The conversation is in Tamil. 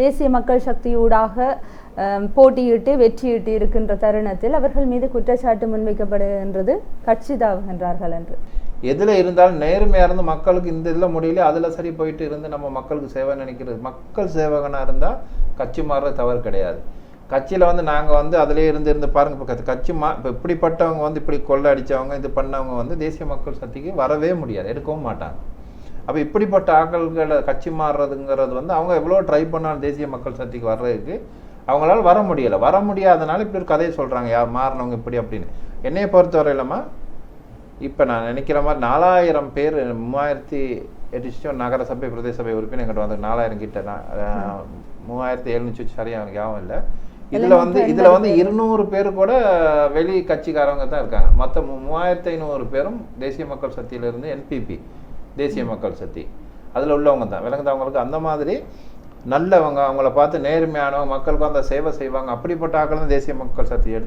தேசிய மக்கள் சக்தியூடாக போட்டியிட்டு வெற்றியிட்டு இருக்கின்ற தருணத்தில் அவர்கள் மீது குற்றச்சாட்டு முன்வைக்கப்படுகின்றது. கட்சி தாவுகின்றார்கள் என்று. எதில் இருந்தாலும் நேர்மையாக இருந்து மக்களுக்கு இந்த இதில் முடியல அதில் சரி போயிட்டு இருந்து நம்ம மக்களுக்கு சேவை நினைக்கிறது மக்கள் சேவகனாக இருந்தால் கட்சி மாறுற தவறு கிடையாது. கட்சியில் வந்து நாங்கள் வந்து அதிலே இருந்து இருந்து பாருங்க இப்போ கட்சி மா இப்போ இப்படிப்பட்டவங்க வந்து இப்படி கொள்ளை அடித்தவங்க இது பண்ணவங்க வந்து தேசிய மக்கள் சக்திக்கு வரவே முடியாது எடுக்கவும் மாட்டாங்க. அப்போ இப்படிப்பட்ட ஆட்கள்களை கட்சி மாறுறதுங்கிறது வந்து அவங்க எவ்வளோ ட்ரை பண்ணாலும் தேசிய மக்கள் சக்திக்கு வர்றதுக்கு அவங்களால வர முடியலை. வர முடியாதனால இப்படி ஒரு கதையை சொல்கிறாங்க யார் மாறினவங்க இப்படி அப்படின்னு. என்னைய பொறுத்தவரையிலமா இப்போ நான் நினைக்கிற மாதிரி நாலாயிரம் பேர் மூவாயிரத்தி எட்டு நகரசபை பிரதேச சபை உறுப்பினர் எங்கிட்ட வந்து நாலாயிரம் கிட்ட மூவாயிரத்தி எழுநூற்றி சரியாக எனக்கு ஞாபகம் இல்லை. இதில் வந்து இதில் வந்து இருநூறு பேர் கூட வெளி கட்சிக்காரவங்க தான் இருக்காங்க. மற்ற மூவாயிரத்தி ஐநூறு பேரும் தேசிய மக்கள் சக்தியிலிருந்து என்பிபி தேசிய மக்கள் சக்தி. அதில் உள்ளவங்க தான். விளங்குதவங்களுக்கு அந்த மாதிரி நல்லவங்க அவங்கள பார்த்து நேர்மையானவங்க மக்களுக்கு அந்த சேவை செய்வாங்க. அப்படிப்பட்ட ஆக்கள் தான் தேசிய மக்கள் சக்தி எடுத்து